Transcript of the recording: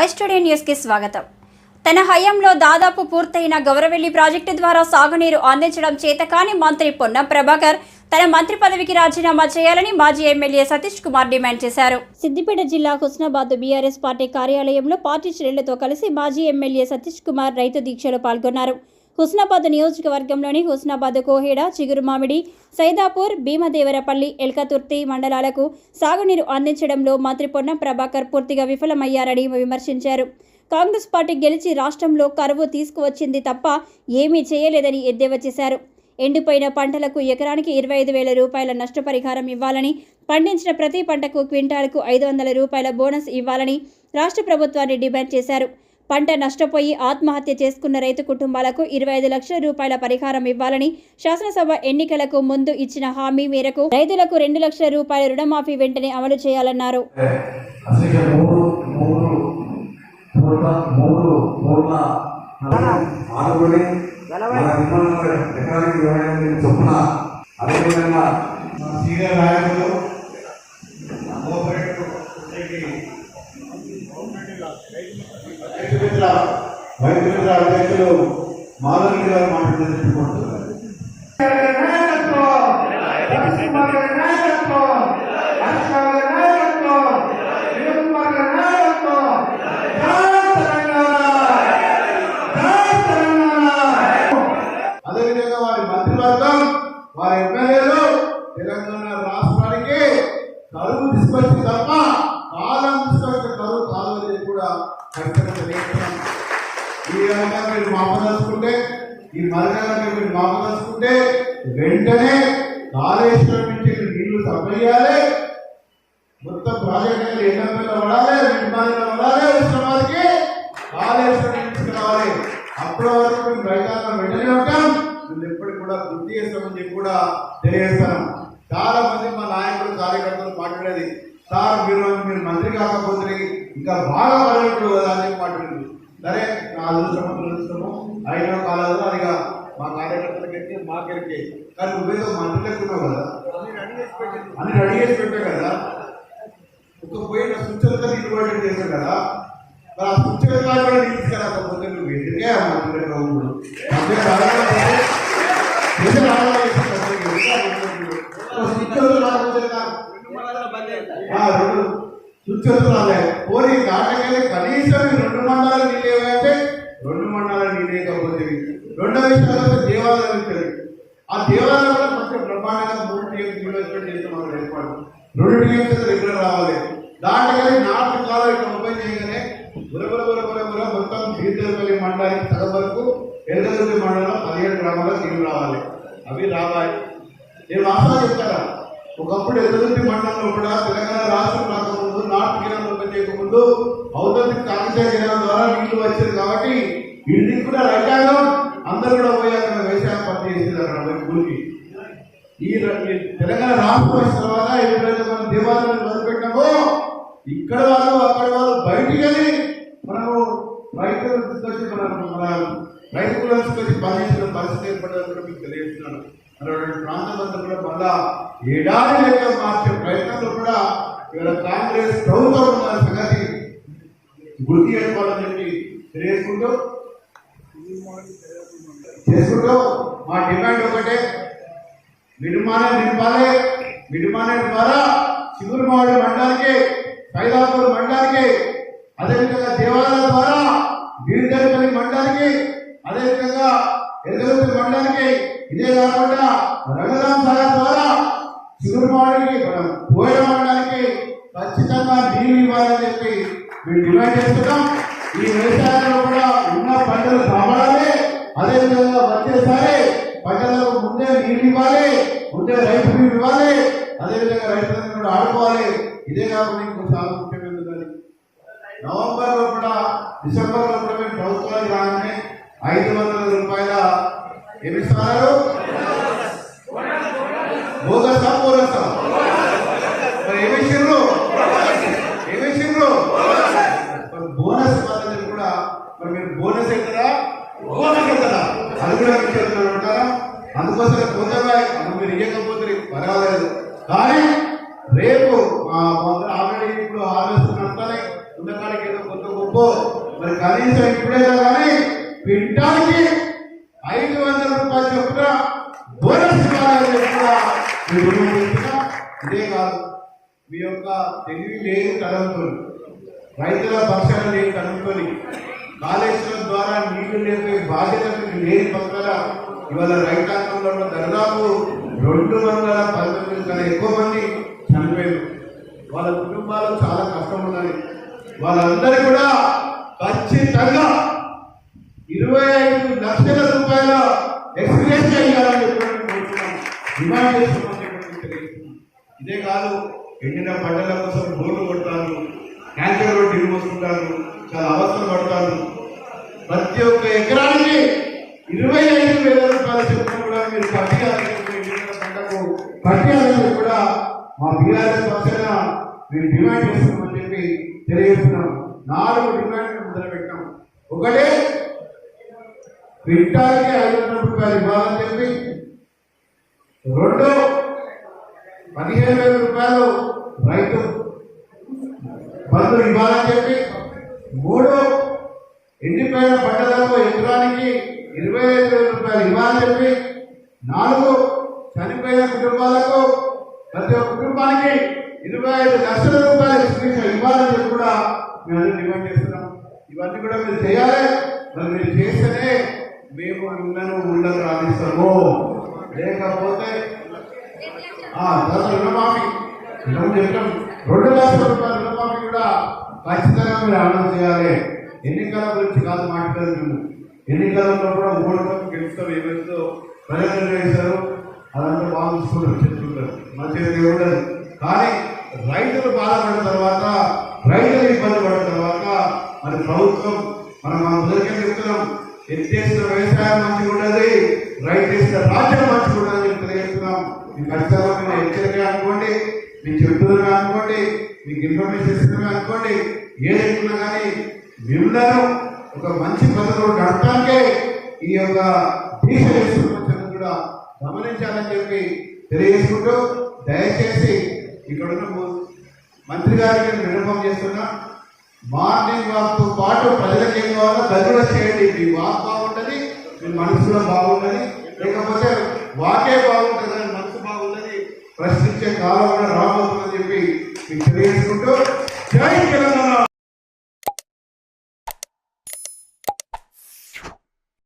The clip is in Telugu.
వాయిస్ స్టూడియో న్యూస్కి స్వాగతం. తన హయాంలో దాదాపు పూర్తయిన గౌరవెల్లి ప్రాజెక్టు ద్వారా సాగునీరు అందించడం చేతకాని మంత్రి పొన్నం ప్రభాకర్ తన మంత్రి పదవికి రాజీనామా చేయాలని మాజీ ఎమ్మెల్యే సతీష్ కుమార్ డిమాండ్ చేశారు. సిద్దిపేట జిల్లా హుస్నాబాద్ బీఆర్ఎస్ పార్టీ కార్యాలయంలో పార్టీ శ్రేణులతో కలిసి మాజీ ఎమ్మెల్యే సతీష్ కుమార్ రైతు దీక్షలో పాల్గొన్నారు. హుస్నాబాద్ నియోజకవర్గంలోని హుస్నాబాద్ కోహేడ చిగురుమామిడి సైదాపూర్ భీమదేవరపల్లి ఎల్కతుర్తి మండలాలకు సాగునీరు అందించడంలో మంత్రి పొన్నం ప్రభాకర్ పూర్తిగా విఫలమయ్యారని విమర్శించారు. కాంగ్రెస్ పార్టీ గెలిచి రాష్ట్రంలో కరువు తీసుకువచ్చింది తప్ప ఏమీ చేయలేదని ఎద్దేవా చేశారు. ఎండిపోయిన పంటలకు ఎకరానికి ఇరవై ఐదు వేల రూపాయల నష్టపరిహారం ఇవ్వాలని పండించిన ప్రతి పంటకు క్వింటాలకు ఐదు వందల రూపాయల బోనస్ ఇవ్వాలని రాష్ట్ర ప్రభుత్వాన్ని డిమాండ్ చేశారు. పంట నష్టపోయి ఆత్మహత్య చేసుకున్న రైతు కుటుంబాలకు ఇరవై ఐదు లక్షల రూపాయల పరిహారం ఇవ్వాలని శాసనసభ ఎన్నికలకు ముందు ఇచ్చిన హామీ మేరకు రైతులకు రెండు లక్షల రూపాయల రుణమాఫీ వెంటనే అమలు చేయాలన్నారు. అదేవిధంగా మన సీనియర్ అధ్యక్షులు మాధవి గారు మాట్లాడుతున్నారు నాయకత్వం ఈ విధంగా మీరు మాపదలుచుకుంటే ఈ మరకగా మీరు మాపదలుచుకుంటే వెంటనే కాళేశ్వరం నుంచి నీళ్ళు సప్లయ్యాలి మొత్తం ప్రాజెక్ట్ ఎన్నో పడాలి? నిర్మాణంలో పడాలి ఉష్ణమాదికి కాళేశ్వరం నుంచి రావాలి అప్పటి వరకు మేము రైతాంగం వెంటనే ఉంటాం. మేము ఎప్పటికి కూడా గుర్తు చేస్తామని చెప్పి కూడా తెలియజేస్తాను. చాలా మంది మా నాయకులు కార్యకర్తలు మాట్లాడేది సార్ మీరు మీరు మంత్రి కాకపోతే ఇంకా బాగా పడేప్పుడు కదా అని మాట్లాడింది. సరే నా అదృష్టమో దురదృష్టమో అయిన కాలంలో అదిగా మా కార్యకర్తలకి మాకెళ్ళి కానీ నువ్వేదో మంత్రి లెక్కున్నావు కదా. అని రెడీ చేసి పెట్టావు కదా. ఒక పోయిన సుచ్చలతో ఇన్వర్టెడ్ చేశావు కదా. మరి ఆ సుచ్చలతో కూడా తీసుకురాకపోతే నువ్వు. ఎందుకే ఆ మంత్రి గౌరుడు మంత్రి రాకపోతే ప్రజలు ఆలోచన చేసి మంత్రికి ఎందుకు ఆ మంత్రికి? ఒక సుచ్చలతో రాకపోతే కదా? ఆ, రెండు సుచ్చలతో రాలే పోనీ దాటకెళ్ళి కనీసం ఈ రెండు మండలాలు నీళ్ళేవంటే రెండు మండలాలు రెండవ రెండో విషయాలు దేవాలయాలు ఇచ్చారు ఆ దేవాలయం కూడా కొంచెం బ్రహ్మాండంగా మూడు టీఎంసీ ఇన్వెస్ట్మెంట్ మనం ఏర్పాటు. రెండు టీఎంసీ రెగ్యులర్ రావాలి. దాంట్లో నాలుగు కాలం ఇట్లా ఓపెన్ చేయగానే బురబుర బుర బుర మొత్తం బీదరపల్లి మండలానికి సగం వరకు ఎరగదల్లి మండలం పదిహేడు గ్రామాల నీళ్ళు రావాలి. అవి రావాలి. నేను వాస్తవం చెప్తారా ఒకప్పుడు ఎదురుంటి మండలంలో కూడా తెలంగాణ రాష్ట్రం రాకముందు నార్త్ గిరం ఓపెన్ చేయకముందు అవతలి కాంగ్రెస్ ద్వారా నీళ్ళు వచ్చేది కాబట్టి ఇంటికి కూడా రైతాంగం అందరూ కూడా పోయి అక్కడ వ్యవసాయం పని చేసేది అక్కడ పోయి ఊరికి ఈ తెలంగాణ రాష్ట్రం వచ్చిన తర్వాత ఎప్పుడైతే మనం దేవాలయాన్ని మొదలుపెట్టామో ఇక్కడ వాళ్ళు అక్కడ వాళ్ళు బయటికి వెళ్ళి మనము రైతులు తీసుకొచ్చి మన మన రైతులు తీసుకొచ్చి పనిచేసిన పరిస్థితి ఏర్పడదని కూడా మీకు తెలియజేస్తున్నాను. మన రెండు ప్రాంతం అంతా కూడా మళ్ళా ఏడాది లేక మార్చే ప్రయత్నంలో కూడా ఇవాళ కాంగ్రెస్ ప్రభుత్వం ఉన్న సంగతి గుర్తు చేసుకోవాలని చెప్పి తెలియజేసుకుంటూ చేసుకుంటూ. మా డిమాండ్ ఒకటే. నిర్మాణం నింపాలి నిర్మాణం ద్వారా చిగురుమాడు మండలానికి సైదాపూర్ మండలానికి అదేవిధంగా దేవాలయాల ద్వారా బీర్దరిపల్లి మండలానికి అదేవిధంగా ఎదురుపల్లి మండలానికి ఇదే కాకుండా రంగరామ్ సాగర్ ద్వారా చిగురుమాడికి మనం పోయిన మండలానికి ఖచ్చితంగా నీళ్ళు ఇవ్వాలని చెప్పి మేము డిమాండ్ చేస్తున్నాం. ఈ వ్యవసాయంలో కూడా ఉన్న పంటలు కాపాడాలి. అదే అదేవిధంగా వచ్చేసారి పంటలకు ముందే నీళ్ళు ఇవ్వాలి ముందే రైతు నీళ్ళు ఇవ్వాలి అదేవిధంగా రైతులను కూడా ఆడుకోవాలి. ఇదే కాకుండా ఇంకో చాలా ముఖ్యమైనది నవంబర్లో కూడా డిసెంబర్లో కూడా మేము ప్రభుత్వానికి రాగానే ఐదు వందల రూపాయల ఏమిస్తున్నారు బోగసా బోగసా మరి ఏమి ఇచ్చిండ్రు ఏమి ఇచ్చిండ్రు మరి బోనస్ పద్ధతి కూడా మరి మీరు బోనస్ ఎక్కడా బోనస్ ఎక్కడా అది కూడా మీకు చెప్తున్నారు ఉంటారా అందుకోసం కొందరు మీరు ఇవ్వకపోతే పర్వాలేదు. కానీ రేపు ఆల్రెడీ ఇప్పుడు హార్వెస్ట్ నడతానే ఉన్నకాడికి ఏదో కొంత గొప్ప. మరి కనీసం ఇప్పుడేదో కానీ క్వింటాల్కి ఐదు వందల రూపాయలు చొప్పున బోనస్ ఇవ్వాలని ఇదే కాదు. మీ యొక్క తెలివి లేని తలంతో రైతుల పక్షాలు లేని తలంతో కాళేశ్వరం ద్వారా నీళ్ళు లేపే బాధ్యత లేని పక్కన ఇవాళ రైతాంగంలో ఉన్న దాదాపు రెండు వందల పంతొమ్మిది కన్నా ఎక్కువ మంది చనిపోయారు. వాళ్ళ కుటుంబాలు చాలా కష్టం ఉన్నాయి వాళ్ళందరూ కూడా ఖచ్చితంగా ఇరవై ఐదు లక్షల రూపాయల ఎక్స్పీరియన్స్ చేయాలని డిమాండ్ చేస్తున్నాం ఇదే కాదు ఎండిన పంటల కోసం రోడ్లు కొడతారు క్యాన్సర్ రోడ్డు ఇల్లు చాలా అవసరం పడతారు. ప్రతి ఒక్క ఎకరానికి ఇరవై మీరు పంటకు కూడా మా బీఆర్ఎస్ పక్షాన మేము డిమాండ్ చేస్తున్నామని చెప్పి తెలియజేస్తున్నాం. నాలుగు డిమాండ్లు మొదలుపెట్టాం. ఒకటే క్వింటాల్కి ఐదు వందల రూపాయలు ఇవ్వాలని చెప్పి. రెండు పదిహేను వేల రూపాయలు రైతు బంధు ఇవ్వాలని చెప్పి. మూడు ఎండిపోయిన పంటలకు ఎకరానికి ఇరవై ఐదు వేల రూపాయలు ఇవ్వాలని చెప్పి. నాలుగు చనిపోయిన కుటుంబాలకు ప్రతి ఒక్క కుటుంబానికి ఇరవై ఐదు లక్షల రూపాయలు ఎక్స్ప్రెషన్ ఇవ్వాలని చెప్పి కూడా మేము డిమాండ్ చేస్తున్నాం. ఇవన్నీ కూడా మీరు చేయాలి. మరి మీరు చేస్తేనే మేము మిమ్మల్ని ఊళ్ళకు రాణిస్తాము. లేకపోతే రుణమాఫీ రుణం చెప్పడం రెండు లక్షల రూపాయల రుణమాఫీ కూడా ఖచ్చితంగా మీరు అమలు చేయాలి. ఎన్నికల గురించి కాదు మాట్లాడదు ఎన్నికలలో కూడా ఓడతాం గెలుస్తాం ఏమైందో ప్రజలు నిర్ణయిస్తారు అదంతా బాగా చూసుకుంటారు చెప్తుంటారు మంచిగా ఉండదు కానీ రైతులు బాధపడిన తర్వాత రైతులు ఇబ్బంది పడిన తర్వాత మరి ప్రభుత్వం మనం మన మొదటికే చెప్తున్నాం ఎత్తేసిన వ్యవసాయం మంచిగా ఉండదు రైతు వేసిన రాజ్యం మంచిగా ఉండదు అని తెలియజేస్తున్నాం. మీ ఖచ్చితంగా హెచ్చరిక అనుకోండి మీ చెప్తున్నా అనుకోండి మీకు ఇన్ఫర్మేషన్ ఇస్తున్నా అనుకోండి ఏదైనా కానీ మిమ్మల్ని ఒక మంచి పద్ధతిలో నడపడానికే ఈ యొక్క దీక్ష చేస్తున్న కూడా గమనించాలని చెప్పి తెలియజేసుకుంటూ దయచేసి ఇక్కడ ఉన్న మంత్రి గారికి విన్నపం చేస్తున్నా. మార్నింగ్ వాక్తో పాటు ప్రజలకు ఏం కావాలో దగ్గర చేయండి. మీ వాక్ బాగుంటుంది మీ మనసు కూడా లేకపోతే వాకే బాగుంటుంది కానీ మనసు బాగుంటది. ప్రశ్నించే కాలం కూడా రాబోతుందని చెప్పి మీకు తెలియజేసుకుంటూ. జై